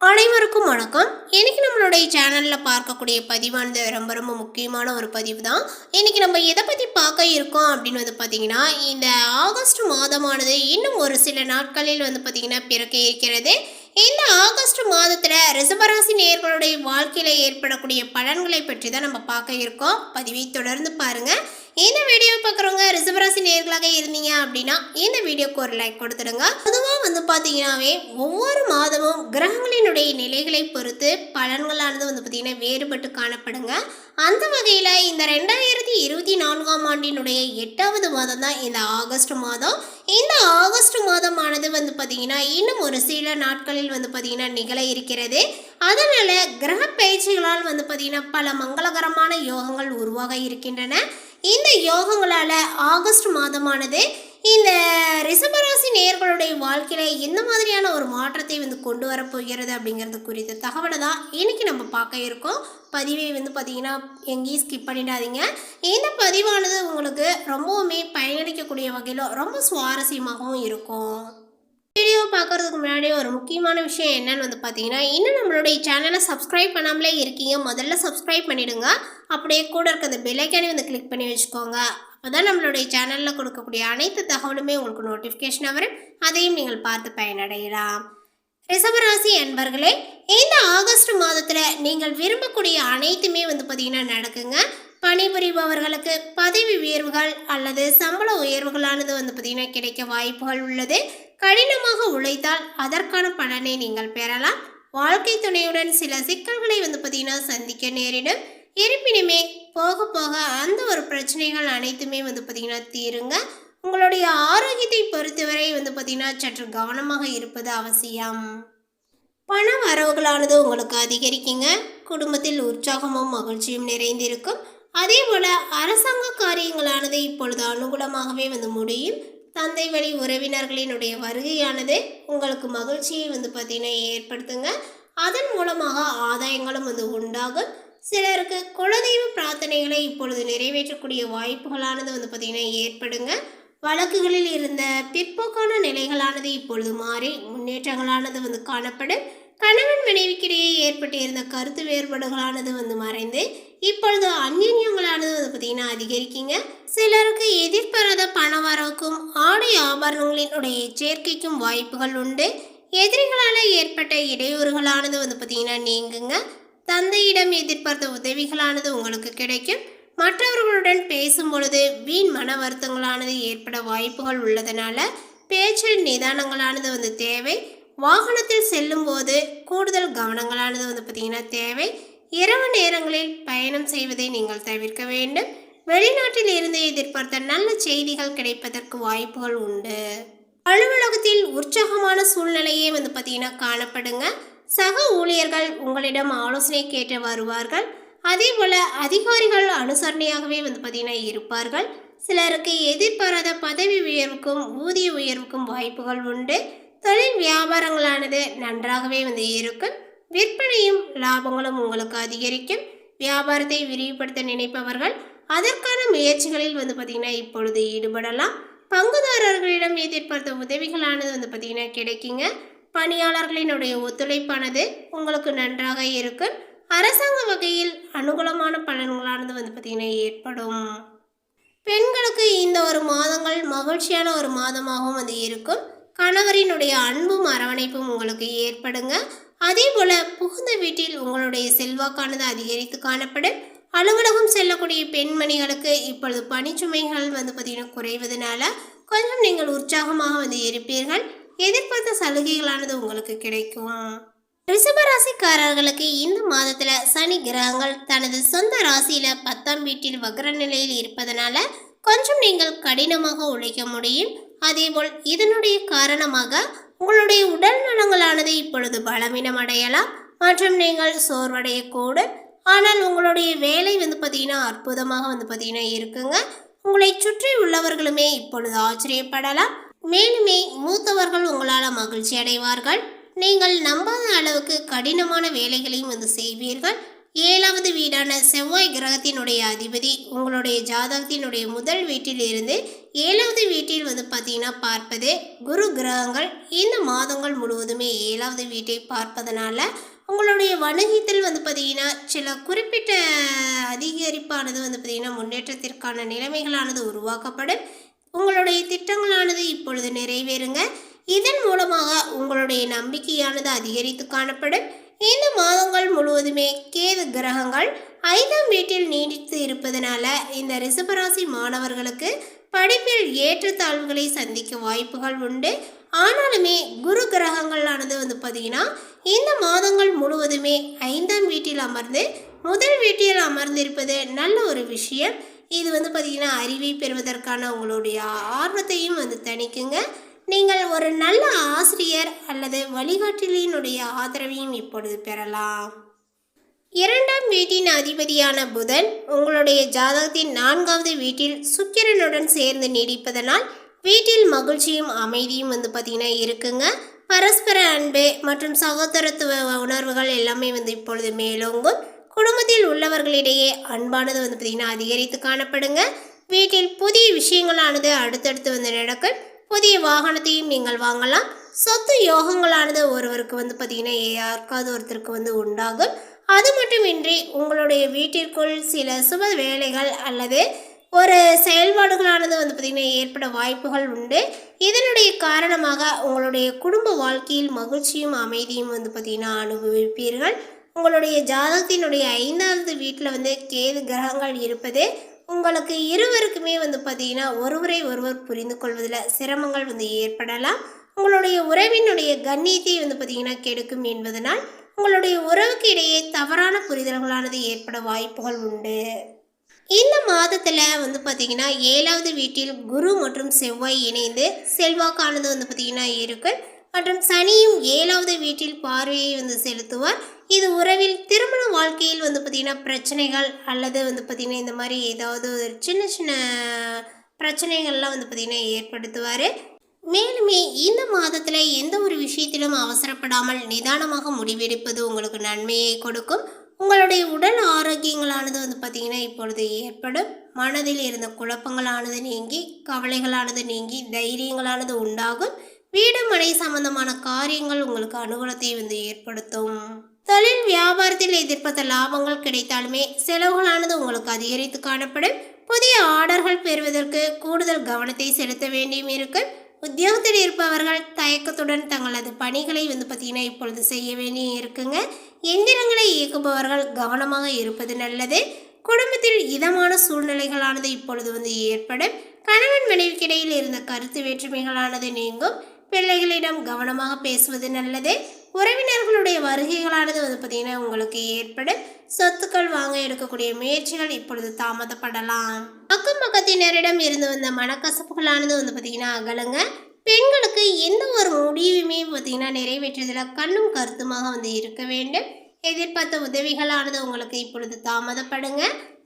அனைவருக்கும் வணக்கம். இன்னைக்கு நம்மளுடைய சேனலில் பார்க்கக்கூடிய பதிவானது ரொம்ப ரொம்ப முக்கியமான ஒரு பதிவு தான் இன்னைக்கு நம்ம எதை பற்றி பார்க்க இருக்கோம் அப்படின்னு வந்து பார்த்தீங்கன்னா இந்த ஆகஸ்ட் மாதமானது இன்னும் ஒரு சில நாட்களில் வந்து பார்த்தீங்கன்னா பிறக்க இருக்கிறது. இந்த ஆகஸ்ட் மாதத்தில் ரிசபராசி நேர்களுடைய வாழ்க்கையில் ஏற்படக்கூடிய பலன்களை பற்றி தான் நம்ம பார்க்க இருக்கோம். பதிவை தொடர்ந்து பாருங்கள் இந்த வீடியோ பார்க்குறவங்க ரிசர்வராசி நேர்களாக இருந்தீங்க அப்படின்னா இந்த வீடியோக்கு ஒரு லைக் கொடுத்துடுங்க. பொதுவாக வந்து பார்த்தீங்கன்னாவே ஒவ்வொரு மாதமும் கிரகங்களினுடைய நிலைகளை பொறுத்து பலன்களானது வந்து பார்த்தீங்கன்னா வேறுபட்டு காணப்படுங்க. அந்த வகையில் இந்த ரெண்டாயிரத்தி இருபத்தி நான்காம் ஆண்டினுடைய எட்டாவது மாதம் தான் இந்த ஆகஸ்ட் மாதம். இந்த ஆகஸ்ட் மாதமானது வந்து பார்த்தீங்கன்னா இன்னும் ஒரு சில நாட்களில் வந்து பார்த்திங்கன்னா நிகழ இருக்கிறது. அதனால் கிரக பயிற்சிகளால் வந்து பார்த்திங்கன்னா பல மங்களகரமான யோகங்கள் உருவாக இருக்கின்றன. இந்த யோகங்களால் ஆகஸ்ட் மாதமானது இந்த ரிஷபராசி நேர்களுடைய வாழ்க்கையில் எந்த மாதிரியான ஒரு மாற்றத்தை வந்து கொண்டு வரப்போகிறது அப்படிங்கிறது குறித்த தகவலை தான் இன்னைக்கு நம்ம பார்க்க இருக்கோம். பதிவை வந்து பார்த்தீங்கன்னா எங்கேயும் ஸ்கிப் பண்ணிடாதீங்க. இந்த பதிவானது உங்களுக்கு ரொம்பவுமே பயனளிக்கக்கூடிய வகையில் ரொம்ப சுவாரஸ்யமாகவும் இருக்கும். வீடியோ பார்க்குறதுக்கு முன்னாடி ஒரு முக்கியமான விஷயம் என்னன்னு வந்து பார்த்தீங்கன்னா இன்னும் நம்மளுடைய சேனலை சப்ஸ்கிரைப் பண்ணாமலே இருக்கீங்க முதல்ல சப்ஸ்கிரைப் பண்ணிவிடுங்க அப்படியே கூட இருக்க அந்த பெல்லைக்கானே வந்து கிளிக் பண்ணி வச்சுக்கோங்க. அப்போ தான் நம்மளுடைய சேனலில் கொடுக்கக்கூடிய அனைத்து தகவலுமே உங்களுக்கு நோட்டிஃபிகேஷன் வரும். அதையும் நீங்கள் பார்த்து பயனடையலாம். ரிசபராசி அன்பர்களே இந்த ஆகஸ்ட் மாதத்தில் நீங்கள் விரும்பக்கூடிய அனைத்துமே வந்து பார்த்திங்கன்னா நடக்குங்க. பணிபுரிபவர்களுக்கு பதவி உயர்வுகள் அல்லது சம்பள உயர்வுகளானது வந்து பார்த்திங்கன்னா கிடைக்க வாய்ப்புகள் உள்ளது. கடினமாக உழைத்தால் அதற்கான பலனை நீங்கள் பெறலாம். வாழ்க்கை துணையுடன் சில சிக்கல்களை வந்து பார்த்திங்கன்னா சந்திக்க நேரிடும். இருப்பினுமே போக போக அந்த ஒரு பிரச்சனைகள் அனைத்துமே வந்து பார்த்திங்கன்னா தீருங்க. உங்களுடைய ஆரோக்கியத்தை பொறுத்தவரை வந்து பார்த்திங்கன்னா சற்று கவனமாக இருப்பது அவசியம். பண வரவுகளானது உங்களுக்கு அதிகரிக்குங்க. குடும்பத்தில் உற்சாகமும் மகிழ்ச்சியும் நிறைந்திருக்கும். அதே போல் அரசாங்க காரியங்களானது இப்பொழுது அனுகூலமாகவே வந்து முடியும். தந்தை வழி உறவினர்களினுடைய வருகையானது உங்களுக்கு மகிழ்ச்சியை வந்து பார்த்தீங்கன்னா ஏற்படுத்துங்க. அதன் மூலமாக ஆதாயங்களும் வந்து உண்டாகும். சிலருக்கு குலதெய்வ பிரார்த்தனைகளை இப்பொழுது நிறைவேற்றக்கூடிய வாய்ப்புகளானது வந்து பார்த்திங்கன்னா ஏற்படுங்க. வழக்குகளில் இருந்த பிற்போக்கான நிலைகளானது இப்பொழுது மாறி முன்னேற்றங்களானது வந்து காணப்படும் கணவன் மனைவிக்கிடையே ஏற்பட்டிருந்த கருத்து வேறுபாடுகளானது வந்து மறைந்து இப்பொழுது அந்நியங்களானது வந்து பார்த்தீங்கன்னா அதிகரிக்குங்க. சிலருக்கு எதிர்பாராத பண வரவுக்கும் ஆடை ஆபரணங்களினுடைய சேர்க்கைக்கும் வாய்ப்புகள் உண்டு. எதிரிகளால் ஏற்பட்ட இடையூறுகளானது வந்து பார்த்திங்கன்னா நீங்குங்க. தந்தையிடம் எதிர்பார்த்த உதவிகளானது உங்களுக்கு கிடைக்கும். மற்றவர்களுடன் பேசும் பொழுது வீண் மன வருத்தங்களானது ஏற்பட வாய்ப்புகள் உள்ளதனால பேச்சில் நிதானங்களானது வந்து தேவை. வாகனத்தில் செல்லும் போது கூடுதல் கவனங்களானது வந்து பார்த்திங்கன்னா தேவை. இரவு நேரங்களில் பயணம் செய்வதை நீங்கள் தவிர்க்க வேண்டும். வெளிநாட்டில் இருந்து எதிர்பார்த்த நல்ல செய்திகள் கிடைப்பதற்கு வாய்ப்புகள் உண்டு. அலுவலகத்தில் உற்சாகமான சூழ்நிலையே வந்து பார்த்தீங்கன்னா காணப்படுங்க. சக ஊழியர்கள் உங்களிடம் ஆலோசனை கேட்டு வருவார்கள். அதே போல் அதிகாரிகள் அனுசரணையாகவே வந்து பார்த்திங்கன்னா இருப்பார்கள். சிலருக்கு எதிர்பாராத பதவி உயர்வுக்கும் ஊதிய உயர்வுக்கும் வாய்ப்புகள் உண்டு. தொழில் வியாபாரங்களானது நன்றாகவே வந்து இருக்கும். விற்பனையும் லாபங்களும் உங்களுக்கு அதிகரிக்கும். வியாபாரத்தை விரிவுபடுத்த நினைப்பவர்கள் அதற்கான முயற்சிகளில் வந்து பார்த்திங்கன்னா இப்பொழுது ஈடுபடலாம். பங்குதாரர்களிடம் எதிர்பார்த்த உதவிகளானது வந்து பார்த்திங்கன்னா கிடைக்குங்க. பணியாளர்களினுடைய ஒத்துழைப்பானது உங்களுக்கு நன்றாக இருக்கும். அரசாங்க வகையில் அனுகூலமான பலன்களானது வந்து பார்த்திங்கன்னா ஏற்படும். பெண்களுக்கு இந்த ஒரு மாதங்கள் மகிழ்ச்சியான ஒரு மாதமாகவும் வந்து இருக்கும். கணவரினுடைய அன்பும் அரவணைப்பும் உங்களுக்கு ஏற்படுங்க. அதே போல் புகுந்த வீட்டில் உங்களுடைய செல்வாக்கானது அதிகரித்து காணப்படும். அலுவலகம் செல்லக்கூடிய பெண்மணிகளுக்கு இப்பொழுது பணிச்சுமைகள் வந்து பார்த்திங்கன்னா குறைவதனால கொஞ்சம் நீங்கள் உற்சாகமாக வந்து இருப்பீர்கள். எதிர்பார்த்த சலுகைகளானது உங்களுக்கு கிடைக்கும்? ரிஷபராசிக்காரர்களுக்கு இந்த மாதத்தில் சனி கிரகங்கள் தனது சொந்த ராசியில் பத்தாம் வீட்டில் வக்ர நிலையில் இருப்பதனால கொஞ்சம் நீங்கள் கடினமாக உழைக்க முடியும். அதேபோல் இதனுடைய காரணமாக உங்களுடைய உடல் நலங்களானது இப்பொழுது பலவீனம் அடையலாம். மற்றும் நீங்கள் சோர்வடையக்கூடும். ஆனால் உங்களுடைய வேலை வந்து பார்த்தீங்கன்னா அற்புதமாக வந்து பார்த்தீங்கன்னா இருக்குங்க. உங்களை சுற்றி உள்ளவர்களுமே இப்பொழுது ஆச்சரியப்படலாம். மேலுமே மூத்தவர்கள் உங்களால் மகிழ்ச்சி அடைவார்கள். நீங்கள் நம்பாத அளவுக்கு கடினமான வேலைகளையும் வந்து செய்வீர்கள். ஏழாவது வீடான செவ்வாய் கிரகத்தினுடைய அதிபதி உங்களுடைய ஜாதகத்தினுடைய முதல் வீட்டில் இருந்து ஏழாவது வீட்டில் வந்து பார்த்தீங்கன்னா பார்ப்பது குரு கிரகங்கள். இந்த மாதங்கள் முழுவதுமே ஏழாவது வீட்டை பார்ப்பதனால உங்களுடைய வணிகத்தில் வந்து பார்த்தீங்கன்னா சில குறிப்பிட்ட அதிகரிப்பானது வந்து பார்த்திங்கன்னா முன்னேற்றத்திற்கான நிலைமைகளானது உருவாக்கப்படும். உங்களுடைய திட்டங்களானது இப்பொழுது நிறைவேறுங்க. இதன் மூலமாக உங்களுடைய நம்பிக்கையானது அதிகரித்து காணப்படும். இந்த மாதங்கள் முழுவதுமே கேது கிரகங்கள் ஐந்தாம் வீட்டில் நீடித்து இருப்பதனால இந்த ரிசபராசி மாணவர்களுக்கு படிப்பில் ஏற்றத்தாழ்வுகளை சந்திக்க வாய்ப்புகள் உண்டு. ஆனாலுமே குரு கிரகங்களானது வந்து பார்த்தீங்கன்னா இந்த மாதங்கள் முழுவதுமே ஐந்தாம் வீட்டில் அமர்ந்து முதல் வீட்டில் அமர்ந்திருப்பது நல்ல ஒரு விஷயம். இது வந்து பார்த்திங்கன்னா அறிவை பெறுவதற்கான உங்களுடைய ஆர்வத்தையும் வந்து தணிக்குங்க. நீங்கள் ஒரு நல்ல ஆசிரியர் அல்லது வழிகாட்டிலினுடைய ஆதரவையும் இப்பொழுது பெறலாம். இரண்டாம் வீட்டின் அதிபதியான புதன் உங்களுடைய ஜாதகத்தின் நான்காவது வீட்டில் சுக்கிரனுடன் சேர்ந்து நீடிப்பதனால் வீட்டில் மகிழ்ச்சியும் அமைதியும் வந்து பார்த்திங்கன்னா இருக்குங்க. பரஸ்பர அன்பு மற்றும் சகோதரத்துவ உணர்வுகள் எல்லாமே வந்து இப்பொழுது மேலோங்கும். குடும்பத்தில் உள்ளவர்களிடையே அன்பானது வந்து பார்த்திங்கன்னா அதிகரித்து காணப்படுங்க. வீட்டில் புதிய விஷயங்களானது அடுத்தடுத்து வந்து நடக்கும். புதிய வாகனத்தையும் நீங்கள் வாங்கலாம். சொத்து யோகங்களானது ஒருவருக்கு வந்து பார்த்திங்கன்னா யாருக்காவது ஒருத்தருக்கு வந்து உண்டாகும். அது மட்டுமின்றி உங்களுடைய வீட்டிற்குள் சில சுப வேலைகள் அல்லது ஒரு செயல்பாடுகளானது வந்து பார்த்திங்கன்னா ஏற்பட வாய்ப்புகள் உண்டு. இதனுடைய காரணமாக உங்களுடைய குடும்ப வாழ்க்கையில் மகிழ்ச்சியும் அமைதியும் வந்து பார்த்திங்கன்னா அனுபவிப்பீர்கள். உங்களுடைய ஜாதகத்தினுடைய ஐந்தாவது வீட்டில் வந்து கேது கிரகங்கள் இருப்பது உங்களுக்கு இருவருக்குமே வந்து பார்த்தீங்கன்னா ஒருவரை ஒருவர் புரிந்து கொள்வதில் சிரமங்கள் வந்து ஏற்படலாம். உங்களுடைய உறவினுடைய கண்ணியத்தை வந்து பார்த்தீங்கன்னா கெடுக்கும் என்பதனால் உங்களுடைய உறவுக்கு இடையே தவறான புரிதல்களானது ஏற்பட வாய்ப்புகள் உண்டு. இந்த மாதத்தில் வந்து பார்த்தீங்கன்னா ஏழாவது வீட்டில் குரு மற்றும் செவ்வாய் இணைந்து செல்வாக்கானது வந்து பார்த்தீங்கன்னா இருக்கு. மற்றும் சனியும் ஏழாவது வீட்டில் பார்வையை வந்து செலுத்துவார். இது உறவில் திருமண வாழ்க்கையில் வந்து பார்த்திங்கன்னா பிரச்சனைகள் அல்லது வந்து பார்த்திங்கன்னா இந்த மாதிரி ஏதாவது ஒரு சின்ன சின்ன பிரச்சனைகள்லாம் வந்து பார்த்திங்கன்னா ஏற்படுத்துவார். மேலுமே இந்த மாதத்தில் எந்த ஒரு விஷயத்திலும் அவசரப்படாமல் நிதானமாக முடிவெடுப்பது உங்களுக்கு நன்மையை கொடுக்கும். உங்களுடைய உடல் ஆரோக்கியங்களானது வந்து பார்த்திங்கன்னா இப்பொழுது ஏற்படும். மனதில் இருந்த குழப்பங்களானது நீங்கி கவலைகளானது நீங்கி தைரியங்களானது உண்டாகும். வீடு மனை சம்பந்தமான காரியங்கள் உங்களுக்கு அனுகூலத்தை வந்து ஏற்படுத்தும். தொழில் வியாபாரத்தில் எதிர்பார்த்த லாபங்கள் கிடைத்தாலுமே செலவுகளானது உங்களுக்கு அதிகரித்து காணப்படும். புதிய ஆர்டர்கள் பெறுவதற்கு கூடுதல் கவனத்தை செலுத்த வேண்டியும் இருக்கு. உத்தியோகத்தில் இருப்பவர்கள் தயக்கத்துடன் தங்களது பணிகளை வந்து பார்த்திங்கன்னா இப்பொழுது செய்ய வேண்டியும் இருக்குங்க. எந்திரங்களை இயக்குபவர்கள் கவனமாக இருப்பது நல்லது. குடும்பத்தில் இதமான சூழ்நிலைகளானது இப்பொழுது வந்து ஏற்படும். கணவன் மனைவிக்கிடையில் இருந்த கருத்து வேற்றுமைகளானது நீங்கும். பிள்ளைகளிடம் கவனமாக பேசுவது நல்லது. உறவினர்களுடைய வருகைகளானது வந்து பார்த்திங்கன்னா உங்களுக்கு ஏற்படும். சொத்துக்கள் வாங்க எடுக்கக்கூடிய முயற்சிகள் இப்பொழுது தாமதப்படலாம். அக்கம் பக்கத்தினரிடம் இருந்து வந்த மனக்கசப்புகளானது வந்து பார்த்திங்கன்னா அகலுங்க. பெண்களுக்கு எந்த ஒரு முடிவுமே பார்த்திங்கன்னா நிறைவேற்றுவதில் கண்ணும் கருத்துமாக வந்து இருக்க வேண்டும். எதிர்பார்த்த உதவிகளானது உங்களுக்கு இப்பொழுது தாமதப்படுங்க.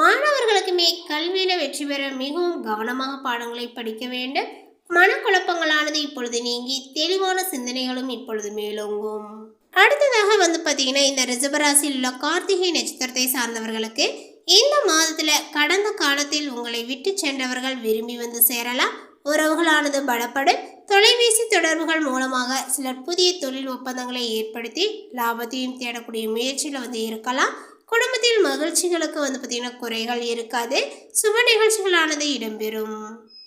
மாணவர்களுக்குமே கல்வியில் வெற்றி பெற மிகவும் கவனமாக பாடங்களை படிக்க வேண்டும். மனக்குழப்பங்களானது இப்பொழுது நீங்கி தெளிவான சிந்தனைகளும் இப்பொழுது மேலோங்கும். அடுத்ததாக வந்து பார்த்தீங்கன்னா இந்த ரிசபராசியில் உள்ள கார்த்திகை நட்சத்திரத்தை சார்ந்தவர்களுக்கு இந்த மாதத்தில் கடந்த காலத்தில் உங்களை விட்டு சென்றவர்கள் விரும்பி வந்து சேரலாம். உறவுகளானது பலப்படும். தொலைபேசி தொடர்புகள் மூலமாக சிலர் புதிய தொழில் ஒப்பந்தங்களை ஏற்படுத்தி லாபத்தையும் தேடக்கூடிய முயற்சியில் வந்து இருக்கலாம். குடும்பத்தில் மகிழ்ச்சிகளுக்கு வந்து பார்த்திங்கன்னா குறைகள் இருக்காது. சுப நிகழ்ச்சிகளானது இடம்பெறும்.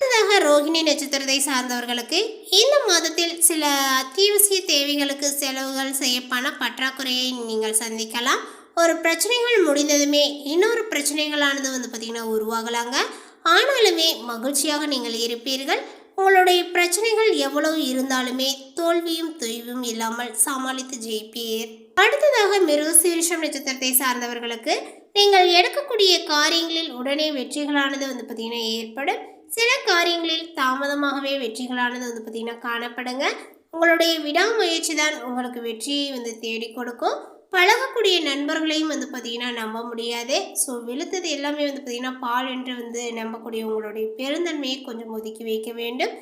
அடுத்ததாக ரோகிணி நட்சத்திரத்தை சார்ந்தவர்களுக்கு இந்த மாதத்தில் சில அத்தியாவசிய தேவைகளுக்கு செலவுகள் செய்ய பண பற்றாக்குறையை நீங்கள் சந்திக்கலாம். ஒரு பிரச்சனைகள் முடிந்ததுமே இன்னொரு பிரச்சனைகளானது வந்து பார்த்திங்கன்னா உருவாகலாங்க. ஆனாலுமே மகிழ்ச்சியாக நீங்கள் இருப்பீர்கள். உங்களுடைய பிரச்சனைகள் எவ்வளவு இருந்தாலுமே தோல்வியும் தொய்வும் இல்லாமல் சமாளித்து ஜெயிப்பீர். அடுத்ததாக மிருகசீரிஷம் நட்சத்திரத்தை சார்ந்தவர்களுக்கு நீங்கள் எடுக்கக்கூடிய காரியங்களில் உடனே வெற்றிகளானது வந்து பார்த்திங்கன்னா ஏற்படும். சில காரியங்களில் தாமதமாகவே வெற்றிகளானது வந்து பார்த்திங்கன்னா காணப்படுங்க. உங்களுடைய விடாமுயற்சி தான் உங்களுக்கு வெற்றியை வந்து தேடி கொடுக்கும். பழகக்கூடிய நண்பர்களையும் வந்து பார்த்திங்கன்னா நம்ப முடியாது. ஸோ வெளுத்தது எல்லாமே வந்து பார்த்திங்கன்னா பால் என்று வந்து நம்பக்கூடிய உங்களுடைய பெருந்தன்மையை கொஞ்சம் ஒதுக்கி வைக்க வேண்டும்.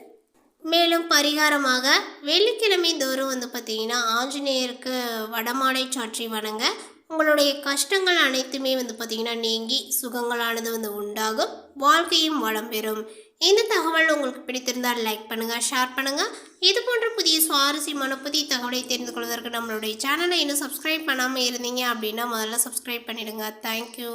மேலும் பரிகாரமாக வெள்ளிக்கிழமை தோறும் வந்து பார்த்திங்கன்னா ஆஞ்சநேயருக்கு வடமாலை சாற்றி வணங்க. உங்களுடைய கஷ்டங்கள் அனைத்துமே வந்து பார்த்திங்கன்னா நீங்கி சுகங்களானது வந்து உண்டாகும். வாழ்க்கையும் வளம் பெறும். இந்த தகவல் உங்களுக்கு பிடித்திருந்தால் லைக் பண்ணுங்கள் ஷேர் பண்ணுங்கள் இது போன்ற புதிய சுவாரஸ்யமான புதிய தகவலை தெரிந்து கொள்வதற்கு நம்மளுடைய சேனலை இன்னும் சப்ஸ்கிரைப் பண்ணாமல் இருந்தீங்க அப்படின்னா முதல்ல சப்ஸ்கிரைப் பண்ணிவிடுங்க தேங்க்யூ